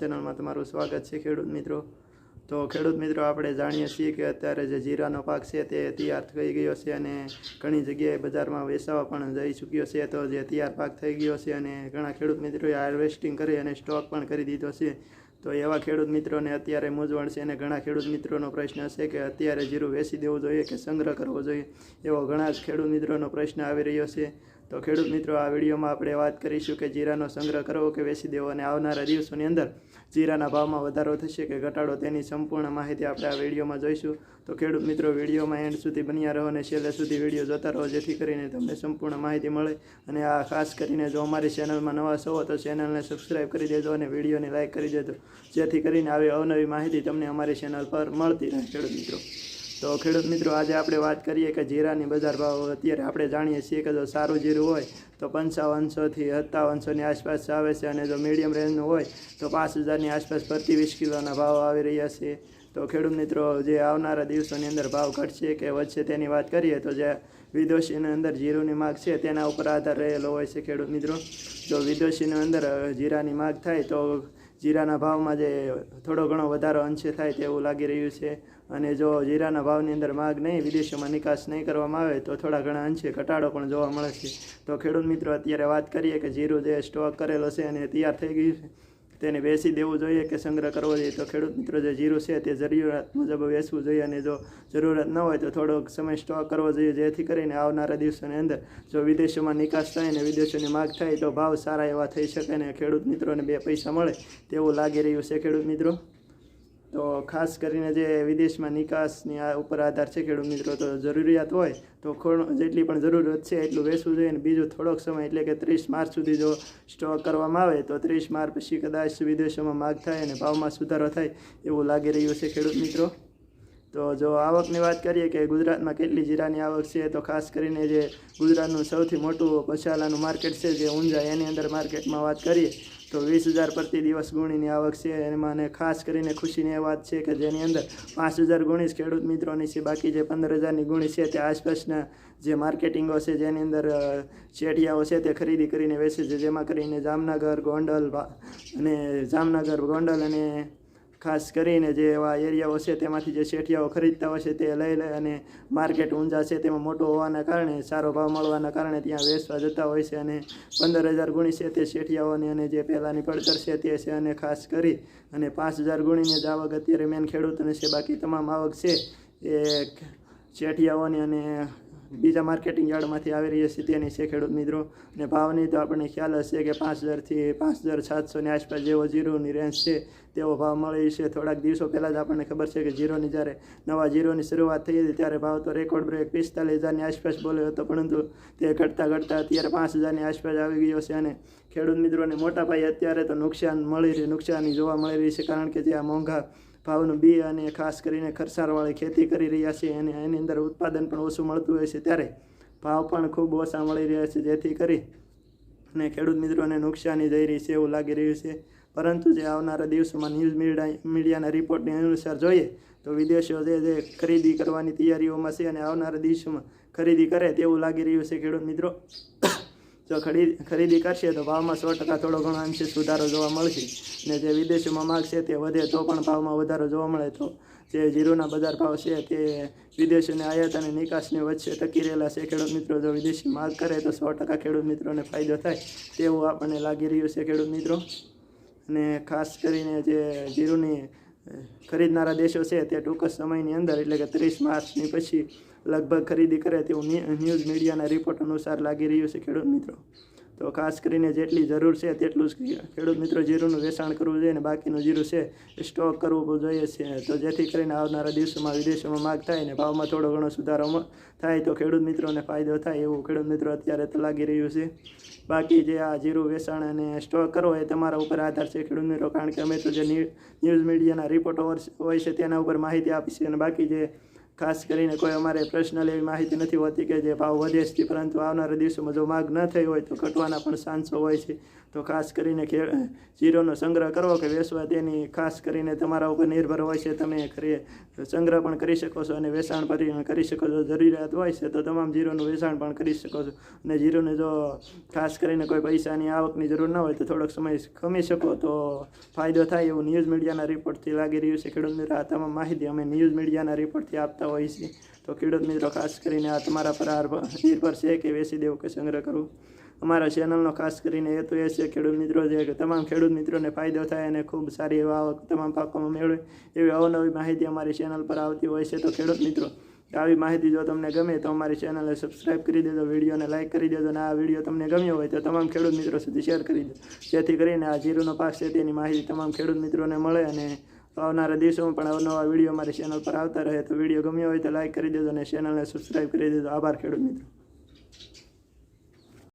ચેનલમાં તમારું સ્વાગત છે ખેડૂત મિત્રો. તો ખેડૂત મિત્રો, આપણે જાણીએ છીએ કે અત્યારે જે જીરાનો પાક છે તે તૈયાર થઈ ગયો છે અને ઘણી જગ્યાએ બજારમાં વેચાવા પણ જઈ ચૂક્યો છે. તો જે તૈયાર પાક થઈ ગયો છે અને ઘણા ખેડૂત મિત્રોએ હાર્વેસ્ટિંગ કરી અને સ્ટોક પણ કરી દીધો છે. તો એવા ખેડૂત મિત્રોને અત્યારે મૂંઝવણ છે અને ઘણા ખેડૂત મિત્રોનો પ્રશ્ન છે કે અત્યારે જીરું વેચી દેવું જોઈએ કે સંગ્રહ કરવો જોઈએ? એવો ઘણા જ ખેડૂત મિત્રોનો પ્રશ્ન આવી રહ્યો છે. તો ખેડૂત મિત્રો, આ વિડીયોમાં આપણે વાત કરીશું કે જીરાનો સંગ્રહ કરવો કે વેચી દેવો અને આવનારા દિવસોની અંદર જીરાના ભાવમાં વધારો થશે કે ઘટાડો તેની સંપૂર્ણ માહિતી આપણે આ વિડીયોમાં જોઈશું. તો ખેડૂત મિત્રો, વિડીયોમાં એન્ડ સુધી બન્યા રહો અને છેલ્લે સુધી વીડિયો જોતા રહો, જેથી કરીને તમને સંપૂર્ણ માહિતી મળે. અને આ ખાસ કરીને જો અમારી ચેનલમાં નવા છો, તો ચેનલને સબસ્ક્રાઈબ કરી દેજો અને વિડીયોને લાઇક કરી દેજો. જેથી કરીને આવી અવનવી માહિતી તમને અમારી ચેનલ પર મળતી રહે, ખેડૂત મિત્રો. તો ખેડૂત મિત્રો, આજે આપણે વાત કરીએ કે જીરાની બજાર ભાવ અત્યારે આપણે જાણીએ છીએ કે જો સારું જીરું હોય તો પંચાવનસોથી સત્તાવનસોની આસપાસ આવે છે અને જો મીડિયમ રેન્જનું હોય તો પાંચ હજારની આસપાસ પ્રતિ વીસ કિલોના ભાવ આવી રહ્યા છે. તો ખેડૂત મિત્રો, જે આવનારા દિવસોની અંદર ભાવ ઘટશે કે વધશે તેની વાત કરીએ તો જે વિદેશીની અંદર જીરુની માગ છે તેના ઉપર આધાર રહેલો હોય છે ખેડૂત મિત્રો. જો વિદેશીની અંદર જીરાની માગ થાય તો જીરાના ભાવમાં જે થોડો ઘણો વધારો અંશે થાય તેવું લાગી રહ્યું છે. અને જો જીરાના ભાવની અંદર માગ નહીં, વિદેશોમાં નિકાસ નહીં કરવામાં આવે તો થોડા ઘણા અંશે ઘટાડો પણ જોવા મળે છે. તો ખેડૂત મિત્રો, અત્યારે વાત કરીએ કે જીરું જે સ્ટોક કરેલો છે અને તૈયાર થઈ ગયું છે. તેને વેચી દેવું જોઈએ કે સંગ્રહ કરવો જોઈએ. તો ખેડૂત મિત્રો જે જીરું છે તે જરૂરિયાત મુજબ વેચવું જોઈએ અને જો જરૂરત ન હોય તો થોડોક સમય સ્ટોક કરવો જોઈએ. જેથી કરીને આવનારા દિવસોની અંદર જો વિદેશોમાં નિકાસ થાય અને વિદેશોની માગ થાય તો ભાવ સારા એવા થઈ શકે અને ખેડૂત મિત્રોને બે પૈસા મળે તેવું લાગી રહ્યું છે ખેડૂત મિત્રો. તો ખાસ કરીને જે વિદેશમાં નિકાસની આ ઉપર આધાર છે ખેડૂત મિત્રો, તો જરૂરિયાત હોય તો ખોણ જેટલી પણ જરૂરત છે એટલું વેચવું જોઈએ અને બીજું થોડોક સમય એટલે કે ત્રીસ માર્ચ સુધી જો સ્ટોક કરવામાં આવે, તો ત્રીસ માર્ચ પછી કદાચ વિદેશોમાં માગ થાય અને ભાવમાં સુધારો થાય એવું લાગી રહ્યું છે ખેડૂત મિત્રો. તો જો આવકની વાત કરીએ કે ગુજરાતમાં કેટલી જીરાની આવક છે, તો ખાસ કરીને જે ગુજરાતનું સૌથી મોટું પછાલાનું માર્કેટ છે, જે ઊંઝા, એની અંદર માર્કેટમાં વાત કરીએ, તો વીસ હજાર પ્રતિ દિવસ ગુણીની આવક છે. એમાં અને ખાસ કરીને ખુશીની એ વાત છે કે જેની અંદર પાંચ હજાર ગુણી ખેડૂત મિત્રોની છે, બાકી જે પંદર હજારની ગુણી છે, તે આસપાસના જે માર્કેટિંગો છે, જેની અંદર શેઠિયાઓ છે, તે ખરીદી કરીને વેચે છે. જેમાં કરીને જામનગર, ગોંડલ અને જામનગર, ગોંડલ અને ખાસ કરીને જે એવા એરિયાઓ છે, તેમાંથી જે શેઠિયાઓ ખરીદતા હોય છે, તે લઈ લે અને માર્કેટ ઊંઝા છે, તેમાં મોટો હોવાના કારણે, સારો ભાવ મળવાના કારણે ત્યાં વેચવા જતા હોય છે અને પંદર હજાર ગુણી છે તે શેઠિયાઓની અને જે પહેલાંની પડતર છે તે છે અને ખાસ કરી અને પાંચ હજાર ગુણીની જ આવક અત્યારે મેન ખેડૂતોને છે, બાકી તમામ આવક છે એ શેઠિયાઓની અને બીજા માર્કેટિંગ યાર્ડમાંથી આવી રહી તેની છે ખેડૂત મિત્રો. અને ભાવની તો આપણને ખ્યાલ હશે કે પાંચ હજારથી પાંચ હજાર સાતસોની આસપાસ જેવો જીરોની રેન્જ છે, તેવો ભાવ મળી છે. થોડાક દિવસો પહેલાં જ આપણને ખબર છે કે જીરોની જ્યારે નવા જીરોની શરૂઆત થઈ હતી, ત્યારે ભાવ તો રેકોર્ડ બ્રેક પિસ્તાલીસ હજારની આસપાસ બોલ્યો હતો, પરંતુ તે ઘટતા ઘટતા અત્યારે પાંચ હજારની આસપાસ આવી ગયો છે. અને ખેડૂત મિત્રોને મોટા પાયે અત્યારે તો નુકસાન મળી રહી નુકસાની જોવા મળી રહી છે, કારણ કે જે આ મોંઘા ભાવનું બી અને ખાસ કરીને ખરસારવાળી ખેતી કરી રહ્યા છે અને એની અંદર ઉત્પાદન પણ ઓછું મળતું હોય છે ત્યારે ભાવ પણ ખૂબ ઓછા મળી રહ્યા છે. જેથી કરી અને ખેડૂત મિત્રોને નુકસાની જઈ રહી છે એવું લાગી રહ્યું છે. પરંતુ જે આવનારા દિવસોમાં ન્યૂઝ મીડિયા, મીડિયાના રિપોર્ટની અનુસાર જોઈએ તો વિદેશીઓ જે જે ખરીદી કરવાની તૈયારીઓમાં છે અને આવનારા દિવસોમાં ખરીદી કરે તેવું લાગી રહ્યું છે ખેડૂત મિત્રો. જો ખરીદ ખરીદી કરશે તો ભાવમાં સો ટકા થોડો ઘણો અંશે સુધારો જોવા મળશે. ને જે વિદેશોમાં માગ છે તે વધે તો પણ ભાવમાં વધારો જોવા મળે. તો જે જીરુના બજાર ભાવ છે તે વિદેશોની આયાત અને નિકાસની વચ્ચે ટકી રહેલા છે. ખેડૂત મિત્રો જો વિદેશી માગ કરે તો સો ટકા ખેડૂત મિત્રોને ફાયદો થાય તેવું આપણને લાગી રહ્યું છે, ખેડૂત મિત્રો. અને ખાસ કરીને જે જીરુની ખરીદનારા દેશો છે તે ટૂંક સમયની અંદર, એટલે કે ત્રીસ માર્ચની પછી લગભગ ખરીદી કરે તેવું ન્યૂઝ મીડિયાના રિપોર્ટ અનુસાર લાગી રહ્યું છે ખેડૂત મિત્રો. તો ખાસ કરીને જેટલી જરૂર છે તેટલું જ ખેડૂત મિત્રો, જીરુંનું વેચાણ કરવું જોઈએ અને બાકીનું જીરું છે સ્ટોક કરવું જોઈએ છે. તો જેથી કરીને આવનારા દિવસોમાં વિદેશોમાં માગ થાય અને ભાવમાં થોડો ઘણો સુધારો થાય તો ખેડૂત મિત્રોને ફાયદો થાય એવું ખેડૂત મિત્રો અત્યારે તો લાગી રહ્યું છે. બાકી જે આ જીરું વેચાણ અને સ્ટોક કરવો એ તમારા ઉપર આધાર છે ખેડૂત મિત્રો. કારણ કે અમે તો જે ન્યૂ- ન્યૂઝ મીડિયાના રિપોર્ટો હોય છે તેના ઉપર માહિતી આપીશું અને બાકી જે ખાસ કરીને કોઈ અમારે પર્સનલ એવી માહિતી નથી હોતી કે જે ભાવ વધે છે, પરંતુ આવનારા દિવસોમાં જો માગ ન થઈ હોય તો ઘટવાના પણ ચાન્સો હોય છે. તો ખાસ કરીને જીરોનો સંગ્રહ કરવો કે વેચવા તેની ખાસ કરીને તમારા ઉપર નિર્ભર હોય છે. તમે ખરી સંગ્રહ પણ કરી શકો છો અને વેચાણ પણ કરી શકો છો. જરૂરિયાત હોય છે તો તમામ જીરોનું વેચાણ પણ કરી શકો છો. અને જીરોને જો ખાસ કરીને કોઈ પૈસાની આવકની જરૂર ન હોય તો થોડોક સમય ખમી શકો. તો ફાયદો થાય એવું ન્યૂઝ મીડિયાના રિપોર્ટથી લાગી રહ્યું છે. ખેડૂત મિત્રો આ તમામ માહિતી અમે ન્યૂઝ મીડિયાના રિપોર્ટથી આપતા હોઈએ છે. તો ખેડૂત મિત્રો, ખાસ કરીને આ તમારા પર નિર્ભર છે કે વેચી દેવું કે સંગ્રહ કરવું. અમારા ચેનલનો ખાસ કરીને હેતુ એ છે ખેડૂત મિત્રો, જે કે તમામ ખેડૂત મિત્રોને ફાયદો થાય અને ખૂબ સારી એવા આવક તમામ પાકોમાં મેળવે એવી અવનવી માહિતી અમારી ચેનલ પર આવતી હોય છે. તો ખેડૂત મિત્રો, આવી માહિતી જો તમને ગમે તો અમારી ચેનલને સબસ્ક્રાઇબ કરી દેજો, વિડીયોને લાઇક કરી દેજો અને આ વીડિયો તમને ગમ્યો હોય તો તમામ ખેડૂત મિત્રો સુધી શેર કરી દો જેથી કરીને આ જીરુનો પાક છે તેની માહિતી તમામ ખેડૂત મિત્રોને મળે અને આવનારા દિવસોમાં પણ અવનવા વીડિયો અમારી ચેનલ પર આવતા રહે તો વીડિયો ગમ્યો હોય તો લાઇક કરી દેજો અને ચેનલને સબસ્ક્રાઇબ કરી દેજો આભાર ખેડૂત મિત્રો